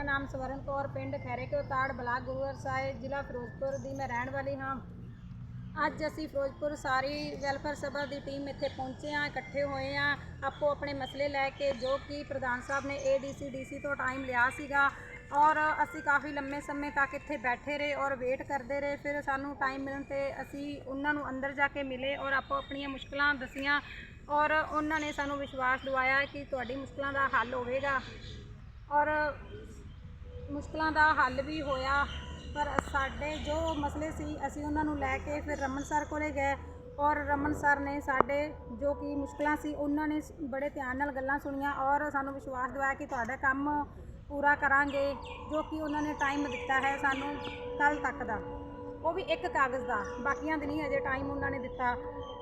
ਮੇਰਾ ਨਾਮ ਸਵਰਨ ਕੌਰ, ਪਿੰਡ ਖੈਰੇ ਕੇ ਉਤਾੜ, ਬਲਾਕ ਗੁਰੂਵਰ ਸਾਹਿਬ, ਜ਼ਿਲ੍ਹਾ ਫਿਰੋਜ਼ਪੁਰ ਦੀ ਮੈਂ ਰਹਿਣ ਵਾਲੀ ਹਾਂ। ਅੱਜ ਅਸੀਂ ਫਿਰੋਜ਼ਪੁਰ ਸਾਰੀ ਵੈਲਫੇਅਰ ਸਭਾ ਦੀ ਟੀਮ ਇੱਥੇ ਪਹੁੰਚੇ ਹਾਂ, ਇਕੱਠੇ ਹੋਏ ਹਾਂ। ਆਪੋ ਆਪਣੇ ਮਸਲੇ ਲੈ ਕੇ ਜੋ ਕਿ ਪ੍ਰਧਾਨ ਸਾਹਿਬ ਨੇ ਏਡੀਸੀ ਡੀਸੀ ਤੋਂ ਟਾਈਮ ਲਿਆ ਸੀਗਾ। ਔਰ ਅਸੀਂ ਕਾਫੀ ਲੰਮੇ ਸਮੇਂ ਤੱਕ ਇੱਥੇ ਬੈਠੇ ਰਹੇ ਔਰ ਵੇਟ ਕਰਦੇ ਰਹੇ। ਫਿਰ ਸਾਨੂੰ ਟਾਈਮ ਮਿਲਣ ਤੇ ਅਸੀਂ ਉਹਨਾਂ ਨੂੰ ਅੰਦਰ ਜਾ ਕੇ ਮਿਲੇ ਔਰ ਆਪੋ ਆਪਣੀਆਂ ਮੁਸ਼ਕਲਾਂ ਦਸੀਆਂ ਔਰ ਉਹਨਾਂ ਨੇ ਸਾਨੂੰ ਵਿਸ਼ਵਾਸ ਦਿਵਾਇਆ ਕਿ ਤੁਹਾਡੀ ਮੁਸ਼ਕਲਾਂ ਦਾ ਹੱਲ ਹੋਵੇਗਾ। ਔਰ ਮੁਸ਼ਕਲਾਂ ਦਾ ਹੱਲ ਵੀ ਹੋਇਆ, ਪਰ ਸਾਡੇ ਜੋ ਮਸਲੇ ਸੀ, ਅਸੀਂ ਉਹਨਾਂ ਨੂੰ ਲੈ ਕੇ ਫਿਰ ਰਮਨ ਸਰ ਕੋਲੇ ਗਏ ਔਰ ਰਮਨ ਸਰ ਨੇ ਸਾਡੇ ਜੋ ਕਿ ਮੁਸ਼ਕਲਾਂ ਸੀ, ਉਹਨਾਂ ਨੇ ਬੜੇ ਧਿਆਨ ਨਾਲ ਗੱਲਾਂ ਸੁਣੀਆਂ ਔਰ ਸਾਨੂੰ ਵਿਸ਼ਵਾਸ ਦਿਵਾਇਆ ਕਿ ਤੁਹਾਡਾ ਕੰਮ ਪੂਰਾ ਕਰਾਂਗੇ, ਜੋ ਕਿ ਉਹਨਾਂ ਨੇ ਟਾਈਮ ਦਿੱਤਾ ਹੈ ਸਾਨੂੰ ਕੱਲ ਤੱਕ ਦਾ। ਉਹ ਵੀ ਇੱਕ ਕਾਗਜ਼ ਦਾ, ਬਾਕੀਆਂ ਦੇ ਨਹੀਂ ਅਜੇ ਟਾਈਮ ਉਹਨਾਂ ਨੇ ਦਿੱਤਾ।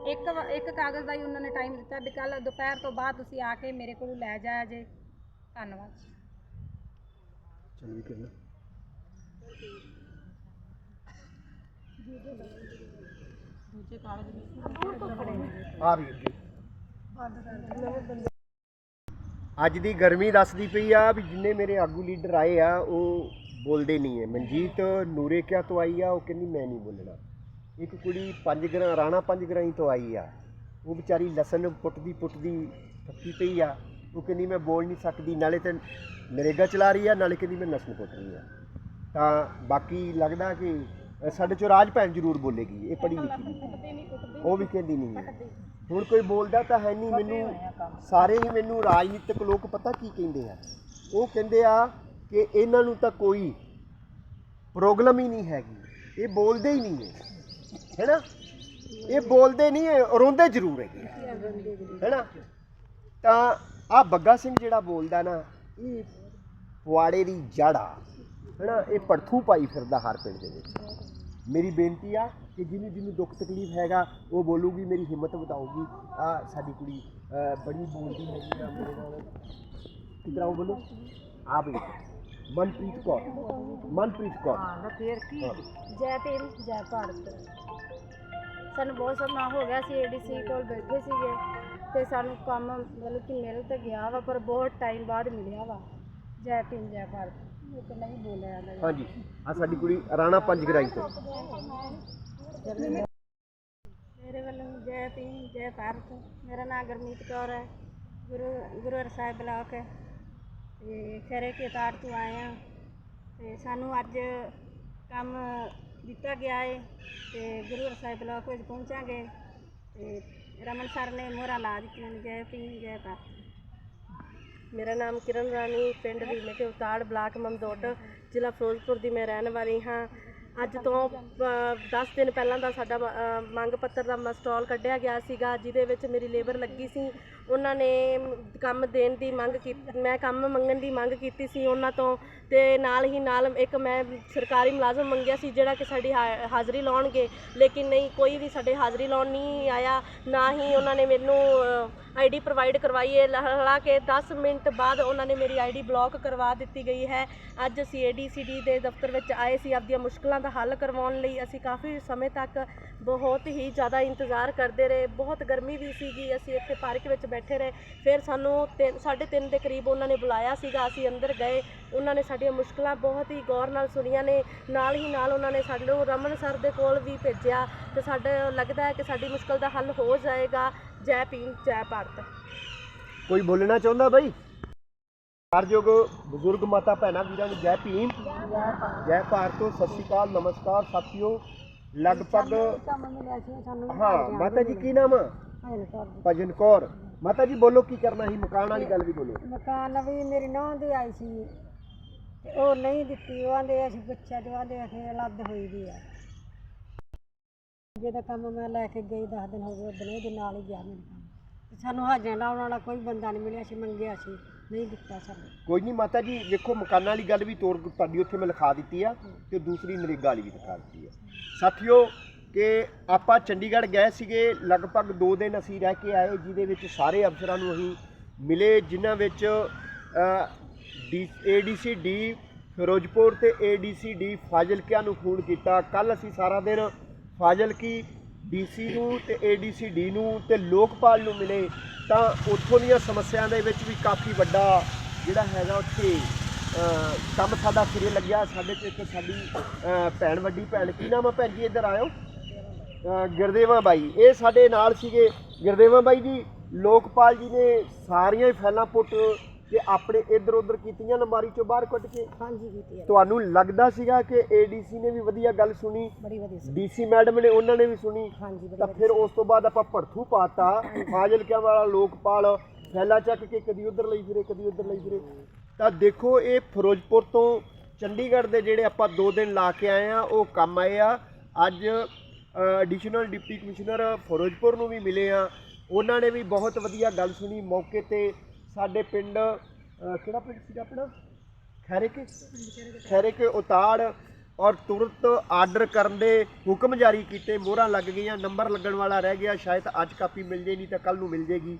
ਇੱਕ ਇੱਕ ਕਾਗਜ਼ ਦਾ ਹੀ ਉਹਨਾਂ ਨੇ ਟਾਈਮ ਦਿੱਤਾ ਵੀ ਕੱਲ ਦੁਪਹਿਰ ਤੋਂ ਬਾਅਦ ਤੁਸੀਂ ਆ ਕੇ ਮੇਰੇ ਕੋਲ ਲੈ ਜਾਇਆ ਜੇ। ਧੰਨਵਾਦ। ਚੰਗੀ ਕਰਨਾ ਦੂਜੇ ਕਾਗਜ਼ ਆ ਵੀ ਅੱਗੇ। ਅੱਜ ਦੀ ਗਰਮੀ ਦੱਸਦੀ ਪਈ ਆ ਵੀ ਜਿੰਨੇ ਮੇਰੇ ਆਗੂ ਲੀਡਰ ਆਏ ਆ ਉਹ ਬੋਲਦੇ ਨਹੀਂ ਐ। ਮਨਜੀਤ ਨੂਰੇ ਕਿਆ ਤੋਂ ਆਈ ਆ ਉਹ ਕਹਿੰਦੀ ਮੈਂ ਨਹੀਂ ਬੋਲਣਾ। ਇੱਕ ਕੁੜੀ ਪੰਜ ਗਰਾਂ ਰਾਣਾ ਪੰਜ ਗਰਾਈ ਤੋਂ ਆਈ ਆ। ਉਹ ਵਿਚਾਰੀ ਲਸਣ ਪੁੱਟਦੀ ਪੁੱਟਦੀ ਥੱਕੀ ਪਈ ਆ। ਉਹ ਕਹਿੰਦੀ ਮੈਂ ਬੋਲ ਨਹੀਂ ਸਕਦੀ ਨਾਲੇ ਤੇ ਨਰੇਗਾ ਚਲਾ ਰਹੀ ਆ ਨਾਲੇ ਕਹਿੰਦੀ ਮੈਂ ਲਸਣ ਪੁੱਟ ਰਹੀ ਆ। ਤਾਂ ਬਾਕੀ ਲੱਗਦਾ ਕਿ ਸਾਡੇ ਚੋਂ ਰਾਜ ਭੈਣ ਜ਼ਰੂਰ ਬੋਲੇਗੀ ਇਹ ਪੜ੍ਹੀ ਲਿਖੀ ਨਹੀਂ ਉਹ ਵੀ ਕਹਿੰਦੀ ਨਹੀਂ ਹੈ। ਹੁਣ ਕੋਈ ਬੋਲਦਾ ਤਾਂ ਹੈ ਨਹੀਂ ਮੈਨੂੰ ਸਾਰੇ ਹੀ ਮੈਨੂੰ ਰਾਜਨੀਤਿਕ ਲੋਕ ਪਤਾ ਕੀ ਕਹਿੰਦੇ ਆ। ਉਹ ਕਹਿੰਦੇ ਆ ਕਿ ਇਹਨਾਂ ਨੂੰ ਤਾਂ ਕੋਈ ਪ੍ਰੋਬਲਮ ਹੀ ਨਹੀਂ ਹੈਗੀ ਇਹ ਬੋਲਦੇ ਹੀ ਨਹੀਂ ਹੈ। ਹੈਨਾ? ਇਹ ਬੋਲਦੇ ਨਹੀਂ ਹੈ ਰੋਂਦੇ ਜ਼ਰੂਰ ਹੈਗੇ। ਹੈਨਾ? ਤਾਂ ਆ ਬੱਗਾ ਸਿੰਘ ਜਿਹੜਾ ਬੋਲਦਾ ਨਾ ਇਹ ਪੁਆੜੇ ਦੀ ਜੜਾ ਹੈਨਾ? ਇਹ ਪੜਥੂ ਪਾਈ ਫਿਰਦਾ ਹਰ ਪਿੰਡ ਦੇ ਵਿੱਚ। ਮੇਰੀ ਬੇਨਤੀ ਆ ਕਿ ਜਿਹਨੂੰ ਜਿਹਨੂੰ ਦੁੱਖ ਤਕਲੀਫ ਹੈਗਾ ਉਹ ਬੋਲੂਗੀ ਮੇਰੀ ਹਿੰਮਤ ਵਧਾਊਗੀ। ਆ ਸਾਡੀ ਕੁੜੀ ਬੜੀ ਬੋਲਦੀ ਹੈਗੀ ਆ ਮੇਰੇ ਨਾਲ। ਕਿਧਰ ਆਓ ਬੋਲੋ? ਆ ਬਈ ਮਨਪ੍ਰੀਤ ਕੌਰ। ਮਨਪ੍ਰੀਤ ਕੌਰ। ਹਾਂ ਫੇਰ ਕੀ। ਜੈ ਭੀਮ ਜੈ ਭਾਰਤ। ਸਾਨੂੰ ਬਹੁਤ ਸਮਾਂ ਹੋ ਗਿਆ ਸੀ ਏਡੀਸੀ ਕੋਲ ਬੈਠੇ ਸੀਗੇ। ਤੇ ਸਾਨੂੰ ਕੰਮ ਮਤਲਬ ਕਿ ਮਿਲ ਤਾਂ ਗਿਆ ਵਾ ਪਰ ਬਹੁਤ ਟਾਈਮ ਬਾਅਦ ਮਿਲਿਆ ਵਾ। ਜੈ ਭੀਮ ਜੈ ਭਾਰਤ। ਇਹ ਤਾਂ ਨਹੀਂ ਬੋਲਿਆ ਜਾਂਦਾ। ਹਾਂਜੀ। ਆ ਸਾਡੀ ਕੁੜੀ ਰਾਣਾ ਪੰਜ ਗਰਾਈ ਤੋਂ। ਮੇਰੇ ਵੱਲੋਂ ਜੈ ਭੀਮ ਜੈ ਭਾਰਤ। ਮੇਰਾ ਨਾਮ ਗੁਰਮੀਤ ਕੌਰ ਹੈ। ਗੁਰੂ ਗੁਰੂ ਸਾਹਿਬ ਬਲਾਕ ਹੈ। ਤੇ ਖਰੇ ਕੇ ਤਾਰ ਤੋਂ ਆਏ ਹਾਂ। ਤੇ ਸਾਨੂੰ ਅੱਜ ਕੰਮ ਦਿੱਤਾ ਗਿਆ ਹੈ ਤੇ ਗੁਰੂ ਸਾਹਿਬ ਬਲਾਕ ਵਿੱਚ ਪਹੁੰਚਾਂਗੇ। ਤੇ ਰਮਨ ਸਰ ਨੇ ਮੋਹਰਾ ਲਾ ਦਿੱਤੀਆਂ ਨੇ ਜੈ ਭੀਮ ਜੈ ਭਾਰਤ ਮੇਰਾ ਨਾਮ ਕਿਰਨ ਰਾਣੀ, ਪਿੰਡ ਰੀਲੇ ਕੇ ਉਤਾੜ ਬਲਾਕ ਮਮਦੋਟ ਜ਼ਿਲ੍ਹਾ ਫਿਰੋਜ਼ਪੁਰ ਦੀ ਮੈਂ ਰਹਿਣ ਵਾਲੀ ਹਾਂ। ਅੱਜ ਤੋਂ 10 ਦਿਨ ਪਹਿਲਾਂ ਦਾ ਸਾਡਾ ਮੰਗ ਪੱਤਰ ਦਾ ਮਸਟਾਲ ਕੱਢਿਆ ਗਿਆ ਸੀਗਾ, ਜਿਹਦੇ ਵਿੱਚ ਮੇਰੀ ਲੇਬਰ ਲੱਗੀ ਸੀ। ਉਹਨਾਂ ਨੇ ਕੰਮ ਦੇਣ ਦੀ ਮੰਗ ਕੀਤੀ, ਮੈਂ ਕੰਮ ਮੰਗਣ ਦੀ ਮੰਗ ਕੀਤੀ ਸੀ ਉਹਨਾਂ ਤੋਂ ਤੇ ਨਾਲ ਹੀ ਨਾਲ ਇੱਕ ਮੈਂ ਸਰਕਾਰੀ ਮੁਲਾਜ਼ਮ ਮੰਗਿਆ ਸੀ ਜਿਹੜਾ ਕਿ ਸਾਡੀ ਹਾ- ਹਾਜ਼ਰੀ ਲਾਉਣਗੇ। ਲੇਕਿਨ ਨਹੀਂ, ਕੋਈ ਵੀ ਸਾਡੇ ਹਾਜ਼ਰੀ ਲਾਉਣ ਨਹੀਂ ਆਇਆ, ਨਾ ਹੀ ਉਹਨਾਂ ਨੇ ਮੈਨੂੰ ਆਈਡੀ ਪ੍ਰੋਵਾਈਡ ਕਰਵਾਈ ਹੈ। ਲ- ਹਾਲਾਂਕਿ 10 ਮਿੰਟ ਬਾਅਦ ਉਹਨਾਂ ਨੇ ਮੇਰੀ ਆਈਡੀ ਬਲੌਕ ਕਰਵਾ ਦਿੱਤੀ ਗਈ ਹੈ। ਅੱਜ ਅਸੀਂ ਏਡੀਸੀਡੀ ਦੇ ਦਫ਼ਤਰ ਵਿੱਚ ਆਏ ਸੀ, ਆਪਦੀਆਂ ਮੁਸ਼ਕਲਾਂ ਦਾ ਹੱਲ ਕਰਵਾਉਣ ਲਈ ਅਸੀਂ ਕਾਫੀ ਸਮੇਂ ਤੱਕ ਬਹੁਤ ਹੀ ਜ਼ਿਆਦਾ ਇੰਤਜ਼ਾਰ ਕਰਦੇ ਰਹੇ। ਬਹੁਤ ਗਰਮੀ ਵੀ ਸੀਗੀ, ਅਸੀਂ ਇੱਥੇ ਪਾਰਕ ਵਿੱਚ ਬੈਠੇ ਰਹੇ। ਫਿਰ ਸਾਨੂੰ 3:30 ਦੇ ਕਰੀਬ ਉਹਨਾਂ ਨੇ ਬੁਲਾਇਆ ਸੀਗਾ, ਅਸੀਂ ਅੰਦਰ ਗਏ। ਉਹਨਾਂ ਨੇ ਸਾਡੀਆਂ ਮੁਸ਼ਕਲਾਂ ਬਹੁਤ ਹੀ ਗੌਰ ਨਾਲ ਸੁਣੀਆਂ ਨੇ। ਨਾਲ ਹੀ ਨਾਲ ਉਹਨਾਂ ਨੇ ਸਾਨੂੰ ਰਮਨ ਸਰ ਦੇ ਕੋਲ ਵੀ ਭੇਜਿਆ ਤੇ ਸਾਡਾ, ਲੱਗਦਾ ਹੈ ਕਿ ਸਾਡੀ ਮੁਸ਼ਕਲ ਦਾ ਹੱਲ ਹੋ ਜਾਏਗਾ। ਜੈ ਭੀਮ, ਜੈ ਭਾਰਤ। ਕੋਈ ਬੋਲਣਾ ਚਾਹੁੰਦਾ ਬਾਈ? ਕਾਰਯੋਗ ਬਜ਼ੁਰਗ ਮਾਤਾ ਭੈਣਾਂ ਵੀਰਾਂ ਨੂੰ ਜੈ ਭੀਮ ਜੈ ਭਾਰਤ ਸਤਿ ਸ਼੍ਰੀ ਅਕਾਲ ਨਮਸਕਾਰ ਸਾਥੀਓ। ਲਗਭਗ ਹਾਂ ਮਾਤਾ ਜੀ ਕੀ ਨਾਮ ਆ? ਭਜਨ ਕੌਰ। ਮਾਤਾ ਜੀ ਬੋਲੋ ਕੀ ਕਰਨਾ ਸੀ ਮਕਾਨ ਵਾਲੀ ਗੱਲ ਵੀ ਬੋਲੋ। ਮਕਾਨ ਵੀ ਮੇਰੀ ਨੌਂ ਦੀ ਆਈ ਸੀ। ਤੇ ਉਹ ਨਹੀਂ ਦਿੱਤੀ ਉਹ ਆਂਦੇ ਅਸੀਂ ਤੇ ਉਹ ਆਂਦੇ ਅਸੀਂ ਅਲੱਗ ਹੋਈ ਦੀ ਆ। ਜਿਹਦਾ ਕੰਮ ਮੈਂ ਲੈ ਕੇ ਗਈ 10 ਦਿਨ ਹੋ ਗਏ ਉਦੋਂ ਇਹਦੇ ਨਾਲ ਹੀ ਗਿਆ ਕੰਮ। ਸਾਨੂੰ ਹਾਜ਼ਰ ਲਾਉਣ ਵਾਲਾ ਕੋਈ ਬੰਦਾ ਨਹੀਂ ਮਿਲਿਆ ਸੀ ਮੰਗਿਆ ਸੀ। ਨਹੀਂ ਦਿੱਤਾ ਸਾਨੂੰ। ਕੋਈ ਨਹੀਂ ਮਾਤਾ ਜੀ ਦੇਖੋ ਮਕਾਨਾਂ ਵਾਲੀ ਗੱਲ ਵੀ ਤੋੜ ਤੁਹਾਡੀ ਉੱਥੇ ਮੈਂ ਲਿਖਾ ਦਿੱਤੀ ਆ ਤੇ ਦੂਸਰੀ ਨਰੇਗਾ ਵਾਲੀ ਵੀ ਲਿਖਾ ਦਿੱਤੀ ਆ। ਸਾਥੀਓ ਕਿ ਆਪਾਂ ਚੰਡੀਗੜ੍ਹ ਗਏ ਸੀਗੇ, ਲਗਭਗ 2 ਦਿਨ ਅਸੀਂ ਰਹਿ ਕੇ ਆਏ, ਜਿਹਦੇ ਵਿੱਚ ਸਾਰੇ ਅਫਸਰਾਂ ਨੂੰ ਅਸੀਂ ਮਿਲੇ, ਜਿਨ੍ਹਾਂ ਵਿੱਚ ਡੀ ਏਡੀਸੀ ਡੀ ਫਿਰੋਜ਼ਪੁਰ ਤੇ ਏਡੀਸੀ ਡੀ ਫਾਜ਼ਿਲਕਿਆ ਨੂੰ ਫੋਨ ਕੀਤਾ। ਕੱਲ ਅਸੀਂ ਸਾਰਾ ਦਿਨ ਫਾਜ਼ਿਲਕੀ ਡੀਸੀ ਨੂੰ ਤੇ ਏਡੀਸੀ ਡੀ ਨੂੰ ਤੇ ਲੋਕਪਾਲ ਨੂੰ ਮਿਲੇ ਤਾਂ ਉੱਥੋਂ ਦੀਆਂ ਸਮੱਸਿਆਵਾਂ ਦੇ ਵਿੱਚ ਵੀ ਕਾਫੀ ਵੱਡਾ ਜਿਹੜਾ ਹੈਗਾ ਉੱਥੇ ਕੰਮ ਸਾਡਾ ਸਿਰੇ ਲੱਗਿਆ। ਸਾਡੇ ਚ ਇੱਕ ਸਾਡੀ ਭੈਣ ਵੱਡੀ ਭੈਣ ਕੀ ਨਾਮ ਆ ਭੈਣ ਜੀ ਇੱਧਰ ਆਇਓ। ਅਹ, ਗੁਰਦੇਵਾ ਬਾਈ ਇਹ ਸਾਡੇ ਨਾਲ ਸੀਗੇ। ਗੁਰਦੇਵਾ ਬਾਈ ਜੀ ਲੋਕਪਾਲ ਜੀ ਨੇ ਸਾਰੀਆਂ ਹੀ ਫੈਲਾਂ ਪੁੱਟ ਤੇ ਆਪਣੇ ਇੱਧਰ ਉੱਧਰ ਕੀਤੀਆਂ ਨਮਾਰੀ ਚੋਂ ਬਾਹਰ ਕੱਢ ਕੇ। ਹਾਂਜੀ ਕੀਤੀ ਤੁਹਾਨੂੰ ਲੱਗਦਾ ਸੀਗਾ ਕਿ ਏਡੀਸੀ ਨੇ ਵੀ ਵਧੀਆ ਗੱਲ ਸੁਣੀ ਬੜੀ ਵਧੀਆ ਡੀਸੀ ਮੈਡਮ ਨੇ ਉਹਨਾਂ ਨੇ ਵੀ ਸੁਣੀ। ਹਾਂਜੀ ਤਾਂ ਫਿਰ ਉਸ ਤੋਂ ਬਾਅਦ ਆਪਾਂ ਭੜਥੂ ਪਾਤਾ ਫਾਜ਼ਿਲਕਿਆਂ ਵਾਲਾ ਲੋਕਪਾਲ ਫੈਲਾ ਚੱਕ ਕੇ ਕਦੀ ਉਧਰ ਲਈ ਫਿਰੇ ਕਦੀ ਉਧਰ ਲਈ ਫਿਰੇ। ਤਾਂ ਦੇਖੋ ਇਹ ਫਿਰੋਜ਼ਪੁਰ ਤੋਂ ਚੰਡੀਗੜ੍ਹ ਦੇ ਜਿਹੜੇ ਆਪਾਂ 2 ਦਿਨ ਲਾ ਕੇ ਆਏ ਆ ਉਹ ਕੰਮ ਆਏ ਆ। ਅੱਜ ਐਡੀਸ਼ਨਲ ਡਿਪਟੀ ਕਮਿਸ਼ਨਰ ਫਿਰੋਜ਼ਪੁਰ ਨੂੰ ਵੀ ਮਿਲੇ ਆ। ਉਹਨਾਂ ਨੇ ਵੀ ਬਹੁਤ ਵਧੀਆ ਗੱਲ ਸੁਣੀ। ਮੌਕੇ ਤੇ ਸਾਡੇ ਪਿੰਡ ਅਹ, ਕਿਹੜਾ ਪਿੰਡ ਸੀਗਾ ਆਪਣਾ? ਖੈਰੇ ਕੇ ਖੈਰੇ ਉਤਾੜ ਔਰ ਤੁਰੰਤ ਆਰਡਰ ਕਰਨ ਦੇ ਹੁਕਮ ਜਾਰੀ ਕੀਤੇ ਮੋਹਰਾਂ ਲੱਗ ਗਈਆਂ ਨੰਬਰ ਲੱਗਣ ਵਾਲਾ ਰਹਿ ਗਿਆ ਸ਼ਾਇਦ ਅੱਜ ਕਾਪੀ ਮਿਲ ਜੇ ਨਹੀਂ ਤਾਂ ਕੱਲ ਨੂੰ ਮਿਲ ਜੇਗੀ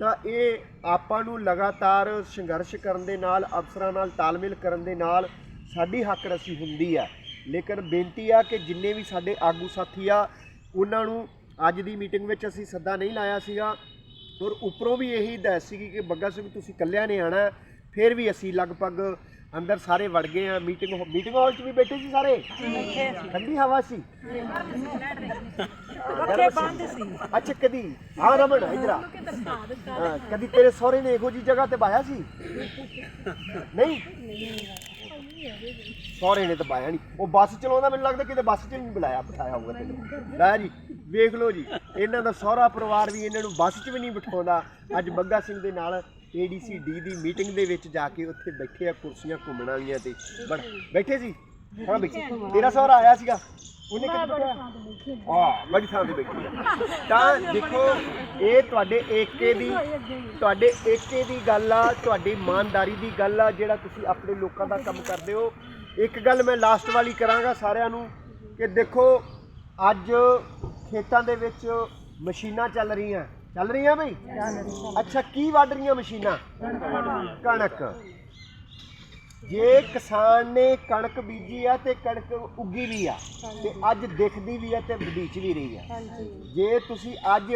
ਤਾਂ ਇਹ ਆਪਾਂ ਨੂੰ ਲਗਾਤਾਰ ਸੰਘਰਸ਼ ਕਰਨ ਦੇ ਨਾਲ ਅਫਸਰਾਂ ਨਾਲ ਤਾਲਮੇਲ ਕਰਨ ਦੇ ਨਾਲ ਸਾਡੀ ਹੱਕ ਰਸੀ ਹੁੰਦੀ ਆ। ਲੇਕਿਨ ਬੇਨਤੀ ਆ ਕਿ ਜਿੰਨੇ ਵੀ ਸਾਡੇ ਆਗੂ ਸਾਥੀ ਆ ਉਹਨਾਂ ਨੂੰ ਅੱਜ ਦੀ ਮੀਟਿੰਗ ਵਿੱਚ ਅਸੀਂ ਸੱਦਾ ਨਹੀਂ ਲਾਇਆ ਸੀਗਾ। ਔਰ ਉੱਪਰੋਂ ਵੀ ਇਹੀ ਹਦਾਇਤ ਸੀਗੀ ਕਿ ਬੱਗਾ ਸਿੰਘ ਤੁਸੀਂ ਇਕੱਲਿਆਂ ਨੇ ਆਣਾ ਫਿਰ ਵੀ ਅਸੀਂ ਲਗਭਗ ਅੰਦਰ ਸਾਰੇ ਵੜ ਗਏ ਆ ਮੀਟਿੰਗ ਮੀਟਿੰਗ ਹਾਲ 'ਚ ਵੀ ਬੈਠੇ ਸੀ ਸਾਰੇ? ਠੰਡੀ ਹਵਾ ਸੀ? ਗਰਮ ਸੀ? ਅੱਛਾ ਕਦੀ ਹਾਂ ਰਮਨ ਇਧਰ ਆ। ਕਦੀ ਤੇਰੇ ਸਹੁਰੇ ਨੇ ਇਹੋ ਜੀ ਜਗ੍ਹਾ ਤੇ ਬਾਇਆ ਸੀ? ਨਹੀਂ? ਸਹੁਰੇ ਨੇ ਤਾਂ ਬਾਇਆ ਨਹੀਂ ਉਹ ਬੱਸ ਚਲਾਉਂਦਾ ਮੈਨੂੰ ਲੱਗਦਾ ਕਿਤੇ ਬੱਸ 'ਚ ਨਹੀਂ ਬੁਲਾਇਆ, ਬਿਠਾਇਆ ਹੋਊਗਾ ਤੈਨੂੰ। ਲੈ ਜੀ, ਵੇਖ ਲਓ ਜੀ, ਇਹਨਾਂ ਦਾ ਸਹੁਰਾ ਪਰਿਵਾਰ ਵੀ ਇਹਨਾਂ ਨੂੰ ਬੱਸ 'ਚ ਵੀ ਨਹੀਂ ਬਿਠਾਉਂਦਾ। ਅੱਜ ਬੱਗਾ ਸਿੰਘ ਦੇ ਨਾਲ ਏਡੀਸੀ ਡੀ ਦੀ ਮੀਟਿੰਗ ਦੇ ਵਿੱਚ ਜਾ ਕੇ ਉੱਥੇ ਬੈਠੇ ਆ ਕੁਰਸੀਆਂ ਘੁੰਮਣ ਵਾਲੀਆਂ ਤੇ। ਬੜ ਬੈਠੇ ਸੀ? ਹਾਂ ਬੈਠੇ ਤੇਰਾ ਸਹੁਰਾ ਆਇਆ ਸੀਗਾ? ਉਹਨੇ ਕਿੱਥੇ ਬੈਠਿਆ ਹਾਂ ਬੜੀ ਥਾਂ ਤੇ ਬੈਠੀ ਆ। ਤਾਂ ਦੇਖੋ ਇਹ ਤੁਹਾਡੇ ਏਕੇ ਦੀ ਤੁਹਾਡੇ ਏਕੇ ਦੀ ਗੱਲ ਆ ਤੁਹਾਡੀ ਇਮਾਨਦਾਰੀ ਦੀ ਗੱਲ ਆ ਜਿਹੜਾ ਤੁਸੀਂ ਆਪਣੇ ਲੋਕਾਂ ਦਾ ਕੰਮ ਕਰਦੇ ਹੋ। ਇੱਕ ਗੱਲ ਮੈਂ ਲਾਸਟ ਵਾਲੀ ਕਰਾਂਗਾ ਸਾਰਿਆਂ ਨੂੰ ਕਿ ਦੇਖੋ ਅੱਜ ਖੇਤਾਂ ਦੇ ਵਿੱਚ ਮਸ਼ੀਨਾਂ ਚੱਲ ਰਹੀਆਂ। ਚੱਲ ਰਹੀਆਂ ਬਈ? ਅੱਛਾ ਕੀ ਵੱਢ ਰਹੀਆਂ ਮਸ਼ੀਨਾਂ? ਕਣਕ। ਜੇ ਕਿਸਾਨ ਨੇ ਕਣਕ ਬੀਜੀ ਆ ਤੇ ਕਣਕ ਉੱਗੀ ਵੀ ਆ ਤੇ ਅੱਜ ਦਿਖਦੀ ਵੀ ਆ ਤੇ ਵਧੀਚ ਵੀ ਰਹੀ ਆ। ਜੇ ਤੁਸੀਂ ਅੱਜ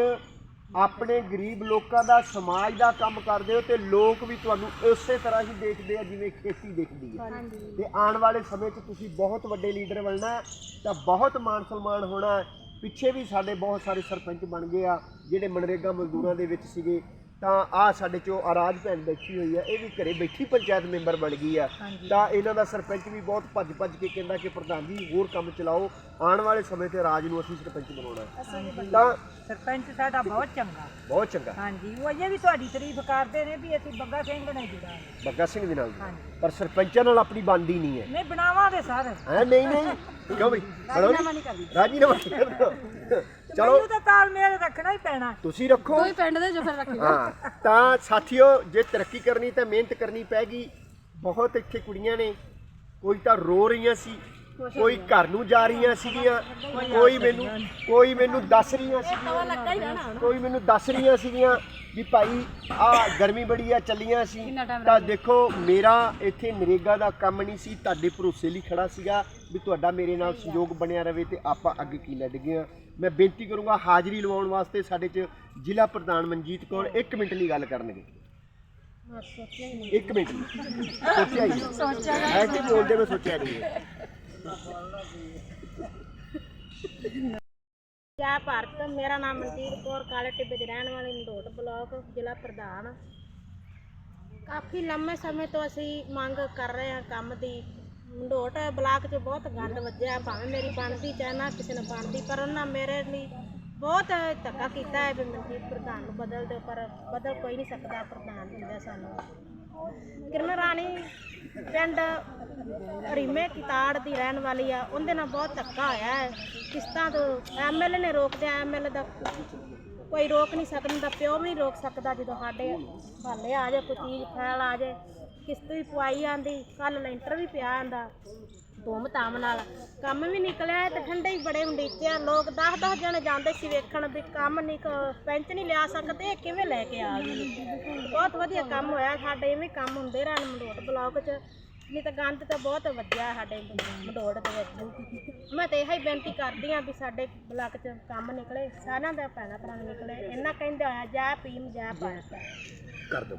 ਆਪਣੇ ਗਰੀਬ ਲੋਕਾਂ ਦਾ ਸਮਾਜ ਦਾ ਕੰਮ ਕਰਦੇ ਹੋ ਤੇ ਲੋਕ ਵੀ ਤੁਹਾਨੂੰ ਉਸੇ ਤਰ੍ਹਾਂ ਹੀ ਦੇਖਦੇ ਆ ਜਿਵੇਂ ਖੇਤੀ ਦੇਖਦੀ ਹੈ ਤੇ ਆਉਣ ਵਾਲੇ ਸਮੇਂ 'ਚ ਤੁਸੀਂ ਬਹੁਤ ਵੱਡੇ ਲੀਡਰ ਬਣਨਾ ਤਾਂ ਬਹੁਤ ਮਾਣ ਸਨਮਾਨ ਹੋਣਾ। ਪਿੱਛੇ ਵੀ ਸਾਡੇ ਬਹੁਤ ਸਾਰੇ ਸਰਪੰਚ ਬਣ ਗਏ ਆ ਜਿਹੜੇ ਮਨਰੇਗਾ ਮਜ਼ਦੂਰਾਂ ਦੇ ਵਿੱਚ ਸੀਗੇ। ਤਾਂ ਆ ਸਾਡੇ ਚੋਂ ਆਰਾਜ ਭੈਣ ਬੈਠੀ ਹੋਈ ਆ ਇਹ ਵੀ ਘਰੇ ਬੈਠੀ ਪੰਚਾਇਤ ਮੈਂਬਰ ਬਣ ਗਈ ਆ। ਤਾਂ ਇਹਨਾਂ ਦਾ ਸਰਪੰਚ ਵੀ ਬਹੁਤ ਭੱਜ ਭੱਜ ਕੇ ਕਹਿੰਦਾ ਕਿ ਪ੍ਰਧਾਨ ਜੀ ਹੋਰ ਕੰਮ ਚਲਾਓ ਆਉਣ ਵਾਲੇ ਸਮੇਂ ਤੇ ਰਾਜ ਨੂੰ ਅਸੀਂ ਸਰਪੰਚ ਬਣਾਉਣਾ ਹੈ। ਤਾਂ ਸਰਪੰਚ ਸਾਡਾ ਬਹੁਤ ਚੰਗਾ। ਬਹੁਤ ਚੰਗਾ। ਹਾਂਜੀ ਉਹ ਅਜੇ ਵੀ ਤੁਹਾਡੀ ਤਾਰੀਫ ਕਰਦੇ ਨੇ ਵੀ ਅਸੀਂ ਬੱਗਾ ਸਿੰਘ ਨੇ ਜੁੜਾ ਬੱਗਾ ਸਿੰਘ ਦੇ ਨਾਲ। ਪਰ ਸਰਪੰਚਾਂ ਨਾਲ ਆਪਣੀ ਬਣਦੀ ਨਹੀਂ ਹੈ। ਨਹੀਂ ਬਣਾਵਾਂਗੇ ਸਰ। ਹੈ ਨਹੀਂ ਨਹੀਂ। ਕਿਉਂ ਬਈ? ਰਾਜੀਨਾਮਾ ਨਹੀਂ ਕਰਨਾ। ਰਾਜੀਨਾਮਾ ਚਲੋ। ਮੈਨੂੰ ਤਾਂ ਤਾਲਮੇਲ ਰੱਖਣਾ ਹੀ ਪੈਣਾ ਤੁਸੀਂ ਰੱਖੋ। ਕੋਈ ਪਿੰਡ ਦੇ ਜੋ ਫਿਰ ਰੱਖੇਗਾ ਹਾਂ ਤਾਂ ਸਾਥੀਓ ਜੇ ਤਰੱਕੀ ਕਰਨੀ ਤਾਂ ਮਿਹਨਤ ਕਰਨੀ ਪੈਗੀ ਬਹੁਤ ਇੱਥੇ ਕੁੜੀਆਂ ਨੇ। ਕੋਈ ਤਾਂ ਰੋ ਰਹੀਆਂ ਸੀ ਕੋਈ ਘਰ ਨੂੰ ਜਾ ਰਹੀਆਂ ਸੀਗੀਆਂ। ਕੋਈ ਮੈਨੂੰ ਕੋਈ ਮੈਨੂੰ ਦੱਸ ਰਹੀਆਂ ਸੀਗੀਆਂ। ਕੋਈ ਮੈਨੂੰ ਦੱਸ ਰਹੀਆਂ ਸੀਗੀਆਂ ਵੀ ਭਾਈ ਆ ਗਰਮੀ ਬੜੀ ਆ ਚੱਲੀਆਂ ਸੀ ਤਾਂ ਦੇਖੋ ਮੇਰਾ ਇੱਥੇ ਨਰੇਗਾ ਦਾ ਕੰਮ ਨਹੀਂ ਸੀ। ਤੁਹਾਡੇ ਭਰੋਸੇ ਲਈ ਖੜਾ ਸੀਗਾ ਵੀ ਤੁਹਾਡਾ ਮੇਰੇ ਨਾਲ ਸਹਿਯੋਗ ਬਣਿਆ ਰਵੇ ਤੇ ਆਪਾਂ ਅੱਗੇ ਕੀ ਲੱਗ ਗਏ ਹਾਂ ਮੈਂ ਬੇਨਤੀ ਕਰੂੰਗਾ ਹਾਜ਼ਰੀ ਲਵਾਉਣ ਵਾਸਤੇ ਸਾਡੇ ਚ ਜ਼ਿਲ੍ਹਾ ਪ੍ਰਧਾਨ ਮਨਜੀਤ ਕੌਰ 1 ਮਿੰਟ ਲਈ ਗੱਲ ਕਰਨਗੇ। ਇੱਕ ਮਿੰਟ। ਸੋਚਿਆ ਹੀ ਸੋਚਿਆ ਐ ਕਿ ਬੋਲਦੇ ਮੈਂ ਸੋਚਿਆ ਨਹੀਂ। ਹੈ। ਜੈ ਭਾਰਤ ਮੇਰਾ ਨਾਮ ਮਨਜੀਤ ਕੌਰ ਕਾਲੇ ਟਿੱਬੇ ਦੀ ਰਹਿਣ ਵਾਲੀ ਨਡੋਟ ਬਲਾਕ ਜ਼ਿਲ੍ਹਾ ਪ੍ਰਧਾਨ। ਕਾਫੀ ਲੰਮੇ ਸਮੇਂ ਤੋਂ ਅਸੀਂ ਮੰਗ ਕਰ ਰਹੇ ਹਾਂ ਕੰਮ ਦੀ। ਮੰਡੋਟ ਬਲਾਕ 'ਚ ਬਹੁਤ ਗੰਦ ਵੱਜਿਆ, ਭਾਵੇਂ ਮੇਰੀ ਬਣਦੀ ਚਾਹੇ ਨਾ ਕਿਸੇ ਨੇ ਬਣਦੀ, ਪਰ ਉਹਨਾਂ ਮੇਰੇ ਲਈ ਬਹੁਤ ਧੱਕਾ ਕੀਤਾ ਹੈ ਵੀ ਮਨਜੀਤ ਪ੍ਰਧਾਨ ਨੂੰ ਬਦਲ ਦਿਓ, ਪਰ ਬਦਲ ਕੋਈ ਨਹੀਂ ਸਕਦਾ ਪ੍ਰਧਾਨ ਦਿੰਦਾ ਸਾਨੂੰ। ਕਿਰਨ ਰਾਣੀ ਪਿੰਡ ਰੀਮੇ ਕਿਤਾੜ ਦੀ ਰਹਿਣ ਵਾਲੀ ਆ, ਉਹਦੇ ਨਾਲ ਬਹੁਤ ਧੱਕਾ ਹੋਇਆ ਹੈ। ਕਿਸ਼ਤਾਂ ਤੋਂ ਐਮਐਲਏ ਨੇ ਰੋਕਦੇ ਐਮਐਲਏ ਦਾ ਕੋਈ ਰੋਕ ਨਹੀਂ ਸਕਦਾ ਦਾ ਪਿਓ ਵੀ ਨਹੀਂ ਰੋਕ ਸਕਦਾ ਜਦੋਂ ਸਾਡੇ ਹਾਲੇ ਆ ਜਾਏ, ਕੋਈ ਚੀਜ਼ ਫੈਲ ਆ ਜਾਏ, ਕਿਸ਼ਤ ਵੀ ਪਵਾਈ ਜਾਂਦੀ ਕੱਲ ਲੈਂਟਰ ਵੀ ਪਿਆ ਜਾਂਦਾ ਧੂਮ ਧਾਮ ਨਾਲ। ਕੰਮ ਵੀ ਨਿਕਲਿਆ ਤੇ ਠੰਡੇ ਹੀ ਬੜੇ ਹੁੰਡੀਚੇ ਆ, ਲੋਕ 10 10 ਜਣੇ ਜਾਂਦੇ ਸੀ ਵੇਖਣ ਵੀ ਕੰਮ ਨਹੀਂ ਪੈਂਚ ਨਹੀਂ ਲਿਆ ਸਕਦੇ ਕਿਵੇਂ ਲੈ ਕੇ ਆ ਗਏ। ਬਹੁਤ ਵਧੀਆ ਕੰਮ ਹੋਇਆ, ਸਾਡੇ ਇਵੇਂ ਕੰਮ ਹੁੰਦੇ ਰਹਿਣ ਮੰਡੋੜ ਬਲਾਕ 'ਚ। ਨਹੀਂ ਤਾਂ ਗੰਦ ਤਾਂ ਬਹੁਤ ਵੱਜਿਆ ਸਾਡੇ ਮੰਡੋੜ ਦੇ ਵਿੱਚ। ਮੈਂ ਤੇ ਇਹੀ ਬੇਨਤੀ ਕਰਦੀ ਆਂ ਵੀ ਸਾਡੇ ਬਲਾਕ 'ਚ ਕੰਮ ਨਿਕਲੇ ਸਾਰਿਆਂ ਦਾ ਭੈਣਾਂ ਭਰਾ ਨਿਕਲੇ ਇਹਨਾਂ ਕਹਿੰਦੇ ਹੋਇਆ ਜੈ ਭੀਮ ਜੈ ਭਾਰਤ ਕਰ ਦਿਓ।